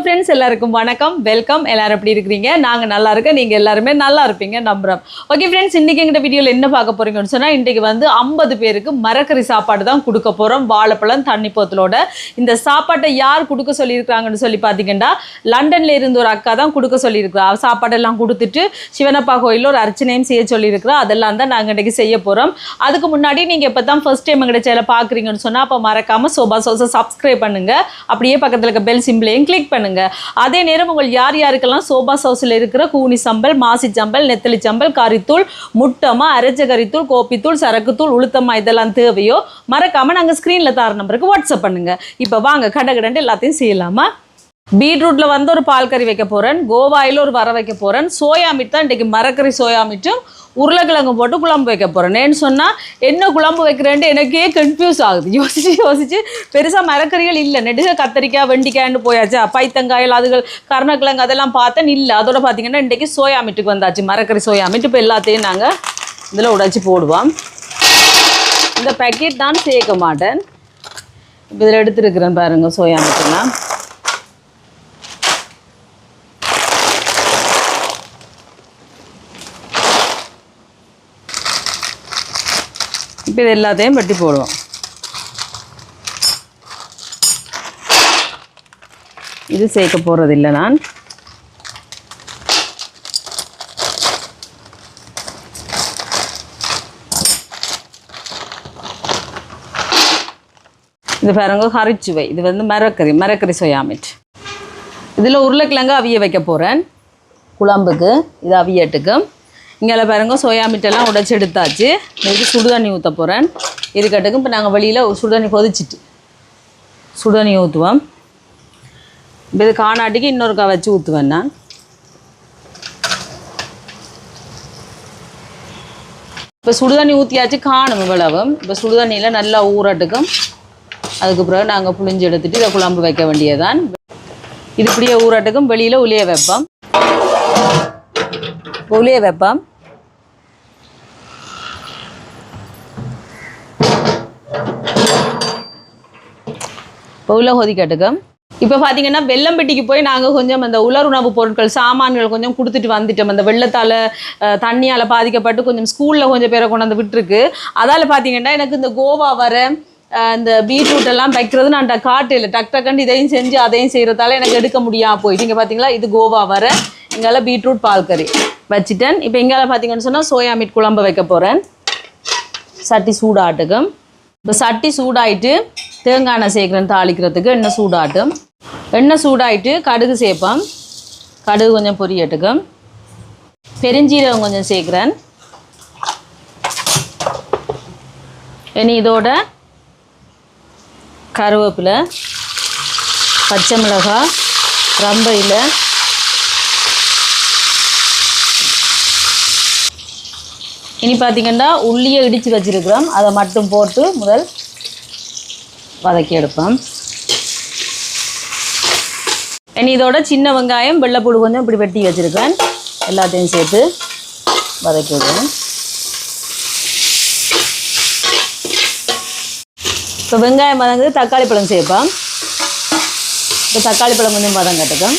Hello friends எல்லாருக்கும் வணக்கம். Welcome எல்லாரும் எப்படி இருக்கிறீங்க? நாங்கள் நல்லா இருக்கோம். நீங்கள் எல்லாருமே நல்லா இருப்பீங்க. நம்புறோம். ஓகே ஃப்ரெண்ட்ஸ் இன்றைக்கி எங்கிட்ட வீடியோவில் என்ன பார்க்க போறீங்கன்னு சொன்னால் இன்றைக்கி வந்து ஐம்பது பேருக்கு மரக்கறி சாப்பாடு தான் கொடுக்க போகிறோம் வாழைப்பழம் தண்ணி போத்தலோட. இந்த சாப்பாட்டை யார் கொடுக்க சொல்லியிருக்கிறாங்கன்னு சொல்லி பார்த்தீங்கன்னா லண்டனில் இருந்து ஒரு அக்கா தான் கொடுக்க சொல்லியிருக்கிறா. சாப்பாடெல்லாம் கொடுத்துட்டு சிவனப்பா கோயிலில் ஒரு அர்ச்சனையும் செய்ய சொல்லியிருக்கிறா. அதெல்லாம் தான் நாங்கள் இன்றைக்கி செய்ய போகிறோம் அதுக்கு முன்னாடி நீங்கள் இப்போ தான் ஃபர்ஸ்ட் டைம் எங்கிட்ட சேனலை பார்க்குறீங்கன்னு சொன்னால் அப்போ மறக்காமல் சோபா சோசை சப்ஸ்கிரைப் பண்ணுங்க. அப்படியே பக்கத்தில் இருக்க பெல் சிம்பிளையும் கிளிக் பண்ணுங்கள் பண்ணுங்க அதே நேரம் உங்கள் யார் யாருக்கெல்லாம் சோபா சவுஸில் இருக்கிற கூனி சம்பல் மாசி சம்பல் நெத்தலி சம்பல் கறித்தூள் முட்டமா அரைச்சகரித்தூள் கோப்பித்தூள் சரக்குத்தூள் உளுத்தமா இதெல்லாம் தேவையோ மறக்காம நாங்கள் ஸ்க்ரீனில் தார நம்பருக்கு வாட்ஸ்அப் பண்ணுங்க. இப்போ வாங்க கடகடன்ட்டு எல்லாத்தையும் செய்யலாமா? பீட்ரூட்ல வந்து ஒரு பால் கறி வைக்க போறேன். கோவாயில் ஒரு வர வைக்க போறேன். சோயா மீட் தான் இன்றைக்கி மரக்கறி சோயா மீட்டும் உருளைக்கிழங்கு போட்டு குழம்பு வைக்க போறேன். ஏன்னு சொன்னா என்ன குழம்பு வைக்கிறேன்ட்டு எனக்கே கன்ஃபியூஸ் ஆகுது. யோசிச்சு யோசிச்சு. பெருசா மரக்கறிகள் இல்லை. நெடுக கத்தரிக்காய் வெண்டிக்காய்னு போயாச்சா. பைத்தங்காயில் அதுகள் கருணக்கிழங்கு அதெல்லாம் பார்த்தேன். இல்லை. அதோட பார்த்தீங்கன்னா இன்றைக்கி சோயா மீட்டுக்கு வந்தாச்சு. மரக்கறி சோயா மீட் இப்போ எல்லாத்தையும் நாங்கள் இதில் உடைச்சி போடுவோம். இந்த பேக்கெட் தான் சேர்க்க மாட்டேன். இப்போ இதில் எடுத்துருக்குறேன் பாருங்க சோயா மீட்டுலாம். இப்போ இது எல்லாத்தையும் வெட்டி போடுவோம். இது சேர்க்க போகிறதில்லை நான். இது பாருங்க ஹரிச்சுவை. இது வந்து மரக்கறி மரக்கறி சோயாமிட் இதில் உருளைக்கிழங்கு அவிய வைக்க போகிறேன் குழம்புக்கு இது அவியட்டுக்கு. இங்கே பாருங்க சோயா மீட்டெல்லாம் உடைச்சி எடுத்தாச்சு. இதுக்கு சுடுதண்ணி ஊற்ற போகிறேன் இருக்கட்டுக்கு இப்போ நாங்கள் வெளியில் சுடுதண்ணி கொதிச்சிட்டு. சுடுதண்ணி ஊற்றுவோம் இப்போ இது காணாட்டிக்கு இன்னொருக்கா வச்சு ஊற்றுவேன் நான். இப்போ சுடுதண்ணி ஊற்றியாச்சு காணும் இவ்வளவும் இப்போ சுடுதண்ணியில் நல்லா ஊறட்டுக்கும். அதுக்கு பிறகு நாங்கள் புளிஞ்சு எடுத்துகிட்டு இதை குழம்பு வைக்க வேண்டியதான் இது இப்படியே ஊறட்டுக்கும் வெளியில் உளிய வைப்போம். புளிய வைப்போம் உள்ள கொதிக்கட்டுக்கும் இப்போ பார்த்தீங்கன்னா வெள்ளம்பட்டிக்கு போய் நாங்கள் கொஞ்சம் அந்த உலர் உணவு பொருட்கள் சாமான்கள் கொஞ்சம் கொடுத்துட்டு வந்துட்டோம் அந்த வெள்ளத்தால் தண்ணியால் பாதிக்கப்பட்டு கொஞ்சம் ஸ்கூலில் கொஞ்சம் பேரை கொண்டாந்து விட்டுருக்கு அதால் பார்த்தீங்கன்னா எனக்கு இந்த கோவா வர இந்த பீட்ரூட் எல்லாம் வைக்கிறது நான் காட்டு இல்லை டக் டக்குன்னு இதையும் செஞ்சு அதையும் செய்கிறதால எனக்கு எடுக்க முடியாமல் போயிட்டு இங்கே பார்த்தீங்களா இது கோவா வர இங்கால பீட்ரூட் பால் கறி வச்சுட்டேன். இப்போ இங்கால பார்த்தீங்கன்னு சொன்னால் சோயா மீட் குழம்பு வைக்க போகிறேன் சட்டி சூடாட்டுக்கும். இப்போ சட்டி சூடாயிட்டு தேங்காய் எண்ணெய் சேர்க்குறேன் தாளிக்கிறதுக்கு. எண்ணெய் சூடாட்டும். எண்ணெய் சூடாயிட்டு கடுகு சேர்ப்பேன் கடுகு கொஞ்சம் பொரியட்டுக்கும். பெருஞ்சீரகம் கொஞ்சம் சேர்க்குறேன். இனி இதோட கருவேப்பிலை பச்சை மிளகாய் ரம்பையில் இனி பார்த்தீங்கன்னா உள்ளியை இடித்து வச்சிருக்கிறோம். அதை மட்டும் போட்டு முதல் வதக்கி எடுப்போம். இனி இதோட சின்ன வெங்காயம் வெள்ளைப்பூடு கொஞ்சம் இப்படி வெட்டி வச்சுருக்கேன் எல்லாத்தையும் சேர்த்து வதக்கி விடுவேன் இப்போ வெங்காயம் வதங்குது தக்காளி பழம் சேர்ப்போம். இப்போ தக்காளி பழம் கொஞ்சம் வதங்கட்டுக்கும்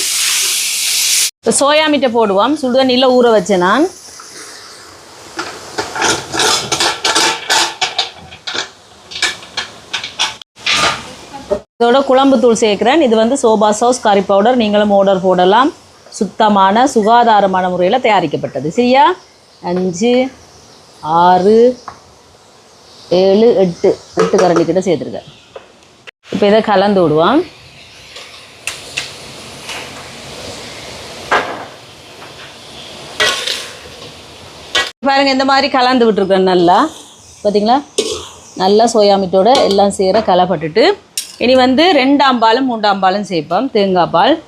இப்போ சோயா மீட்டை போடுவோம். சுடுதண்ணியில் ஊற வச்சேன் நான். இதோட குழம்பு தூள் சேர்க்குறேன். இது வந்து சோபா சாஸ் கறி பவுடர் நீங்களும் ஆர்டர் போடலாம். சுத்தமான சுகாதாரமான முறையில் தயாரிக்கப்பட்டது. சரியா? அஞ்சு ஆறு ஏழு எட்டு. எட்டு கரண்டி கிட்ட சேர்த்துருக்கேன். இப்போ இதை கலந்து விடுவோம். பாருங்க இந்த மாதிரி கலந்து விட்டுருக்கேன் நல்லா. பார்த்தீங்களா நல்லா சோயா மீட்டோட எல்லாம் சேர கலப்பட்டுட்டு இனி வந்து ரெண்டாம் பாலும் மூன்றாம் பாலும் சேர்ப்போம். தேங்காய் பால்.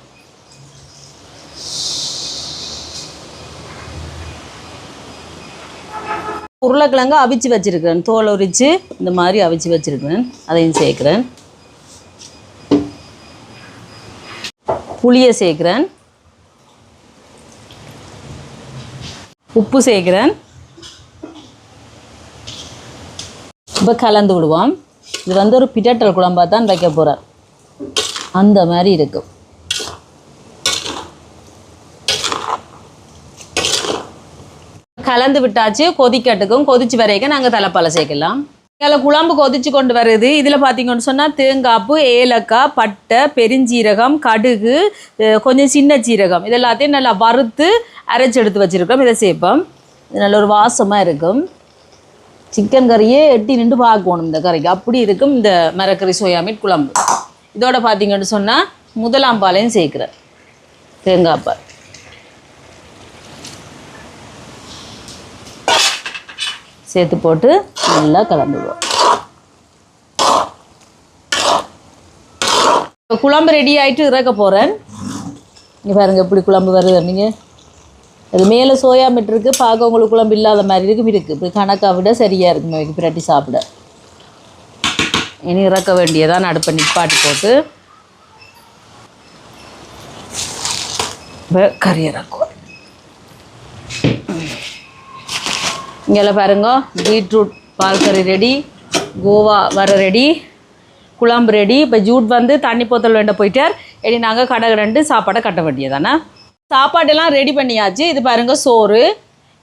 உருளைக்கிழங்கு அவிச்சு வச்சிருக்கிறேன். தோல் உரித்து இந்த மாதிரி அவிச்சு வச்சிருக்கிறேன். அதையும் சேர்க்குறேன். புளியை சேர்க்குறேன். உப்பு சேர்க்குறேன். இப்போ கலந்து விடுவோம். இது வந்து ஒரு பிட்டேட்டல் குழம்பாக தான் வைக்க போகிறார் அந்த மாதிரி இருக்கும் கலந்து விட்டாச்சு கொதிக்கட்டுக்கும் கொதிச்சு வரைக்கும் நாங்கள் தலைப்பாலை சேர்க்கலாம். இதில் குழம்பு கொதிச்சு கொண்டு வருது. இதில் பார்த்தீங்கன்னு சொன்னால் தேங்காய்ப்பு ஏலக்காய் பட்டை பெருஞ்சீரகம் கடுகு கொஞ்சம் சின்ன சீரகம். இது எல்லாத்தையும் நல்லா வறுத்து அரைச்சி எடுத்து வச்சுருக்கோம் இதை சேர்ப்போம். இது நல்ல ஒரு வாசமாக இருக்கும். சிக்கன் கறியே எட்டி நின்று பார்க்கணும் இந்த கறிக்கு. அப்படி இருக்கும் இந்த மரக்கறி சோயா மீட் குழம்பு. இதோட பார்த்தீங்கன்னு சொன்னால் முதலாம் பாலையும் சேர்க்குறேன் தேங்காய் பால். சேர்த்து போட்டு நல்லா கலந்துடுவோம் இப்போ குழம்பு ரெடி ஆகிட்டு இறக்க போகிறேன் இங்கே பாருங்கள் எப்படி குழம்பு வருது நீங்கள் அது மேலே சோயா மீட் இருக்குது பார்க்க உங்களுக்கு குழம்பு இல்லாத மாதிரி இருக்கும் இருக்குது இப்படி கணக்காக விட சரியாக இருக்கும். பிரட்டி சாப்பிட. இனி இறக்க வேண்டியதான் அடுப்பை நிப்பாட்டி போட்டு இப்போ கறி இறக்குவோம். இங்கே பாருங்க. பீட்ரூட் பால் கறி ரெடி கோவா வர ரெடி குழம்பு ரெடி இப்போ ஜூட் வந்து தண்ணி போத்தல் வேண்ட போயிட்டார். இனி நாங்கள் கடை ரெண்டு சாப்பாடை கட்ட வேண்டியதானே? சாப்பாடெல்லாம் ரெடி பண்ணியாச்சு. இது பாருங்க சோறு.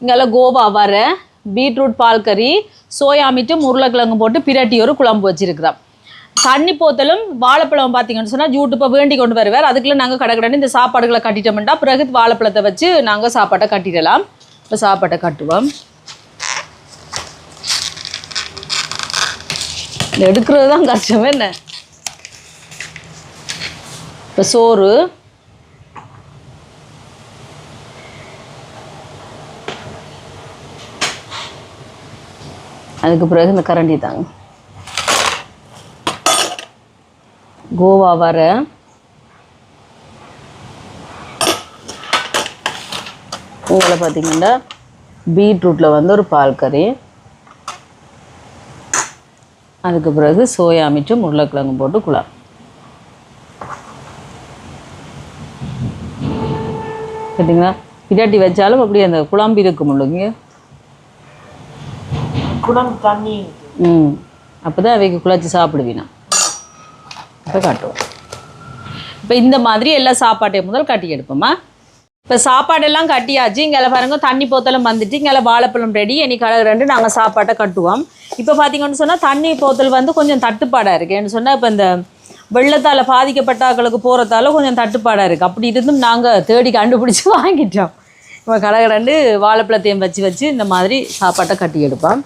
இங்கெல்லாம் கோவா வர பீட்ரூட் பால் கறி சோயா மீட்டு உருளைக்கிழங்கு போட்டு பிரட்டி ஒரு குழம்பு வச்சுருக்கிறோம் தண்ணி போத்தலும் வாழைப்பழம் பார்த்தீங்கன்னு சொன்னால் ஜூட்டு இப்போ வேண்டி கொண்டு வருவார். அதுக்குள்ளே நாங்கள் கடை கடன்னு இந்த சாப்பாடுகளை கட்டிட்டோம்னா பிறகு வாழைப்பழத்தை வச்சு நாங்கள் சாப்பாட்டை கட்டிடலாம். இப்போ சாப்பாட்டை கட்டுவோம். எடுக்கிறது தான் கஷ்டம். என்ன? இப்போ சோறு. அதுக்கு பிறகு இந்த கரண்டி தாங்க. கோவா வர. உங்களை பார்த்தீங்கன்னா பீட்ரூட்டில் வந்து ஒரு பால் கறி. அதுக்கு பிறகு சோயா மிச்சம் உருளைக்கிழங்கு போட்டு குழா சரிங்களா பிராட்டி வச்சாலும் அப்படியே அந்த குழம்பு இருக்கும் இல்லைங்க குடம் தண்ணி ம். அப்போ தான் அவைக்கு குழச்சி சாப்பிடுவீனா. இப்போ காட்டுவோம். இப்போ இந்த மாதிரி எல்லா சாப்பாட்டையும் முதல் கட்டி எடுப்போமா? இப்போ சாப்பாடெல்லாம் கட்டியாச்சு. இங்கே பாருங்க தண்ணி போத்தலும் வந்துட்டு இங்கே வாழைப்பழம் ரெடி இன்னைக்கு கலர் ரெண்டு நாங்கள் சாப்பாட்டை கட்டுவோம். இப்போ பார்த்தீங்கன்னு சொன்னால் தண்ணி போத்தல் வந்து கொஞ்சம் தட்டுப்பாடாக இருக்குது ஏன்னு சொன்னால் இப்போ இந்த வெள்ளத்தால் பாதிக்கப்பட்டாக்களுக்கு போகிறதால கொஞ்சம் தட்டுப்பாடாக இருக்குது அப்படி இருந்தும் நாங்கள் தேடி கண்டுபிடிச்சி வாங்கிட்டோம். இப்போ கடகடண்டு வாழைப்பழத்தையும் வச்சு வச்சு இந்த மாதிரி சாப்பாட்டை கட்டி எடுப்போம்.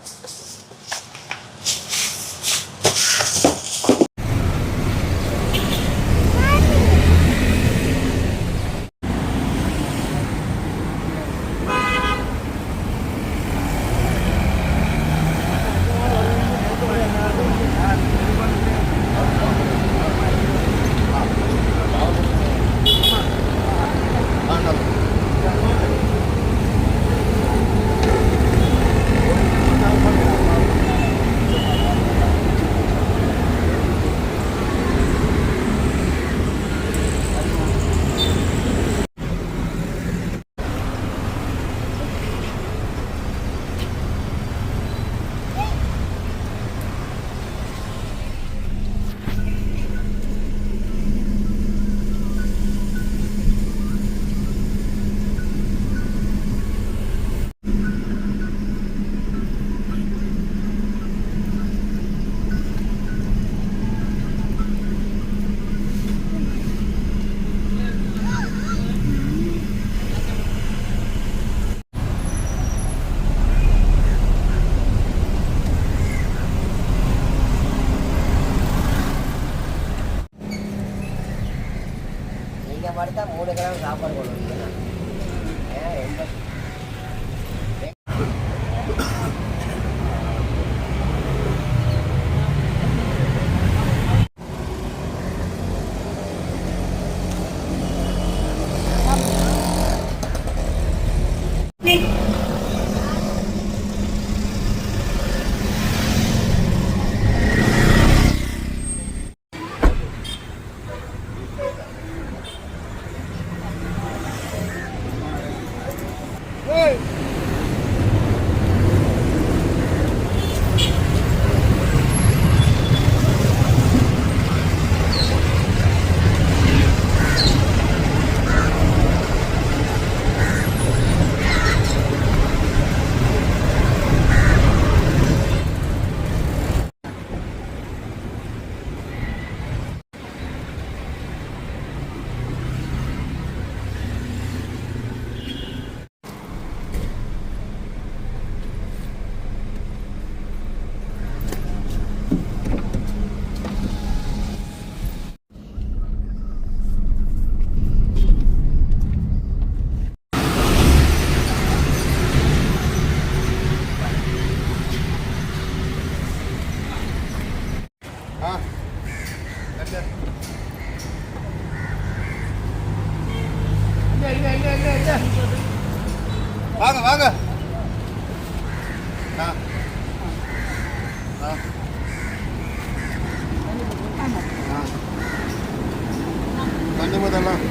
தண்ணி முதல்லாம்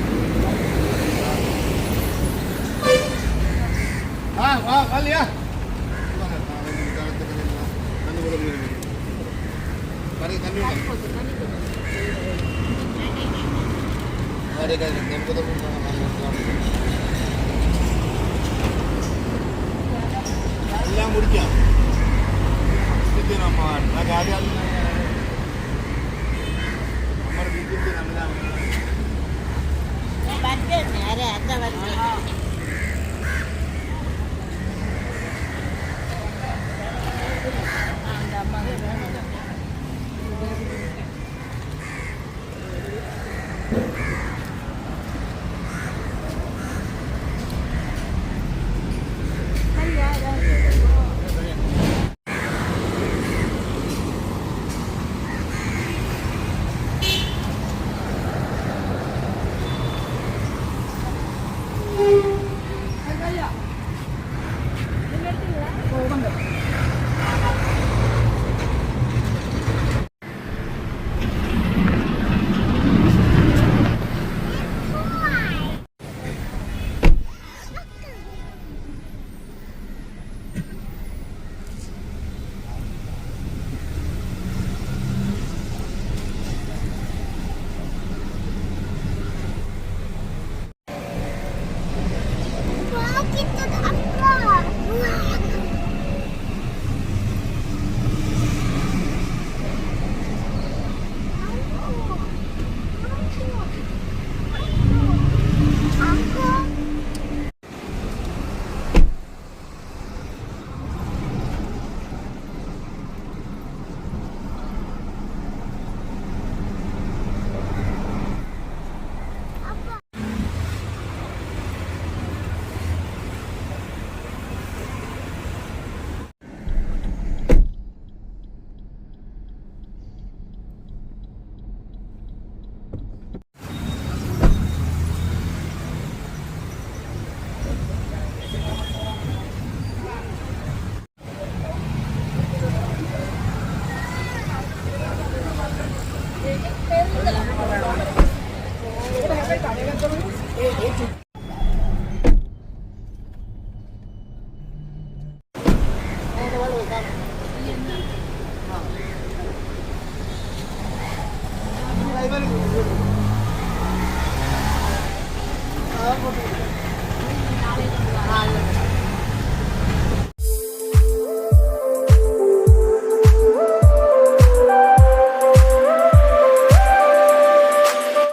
ஆ. வா வாலியா. தண்ணி முதல்ல கரை தண்ணி விடு. Frage an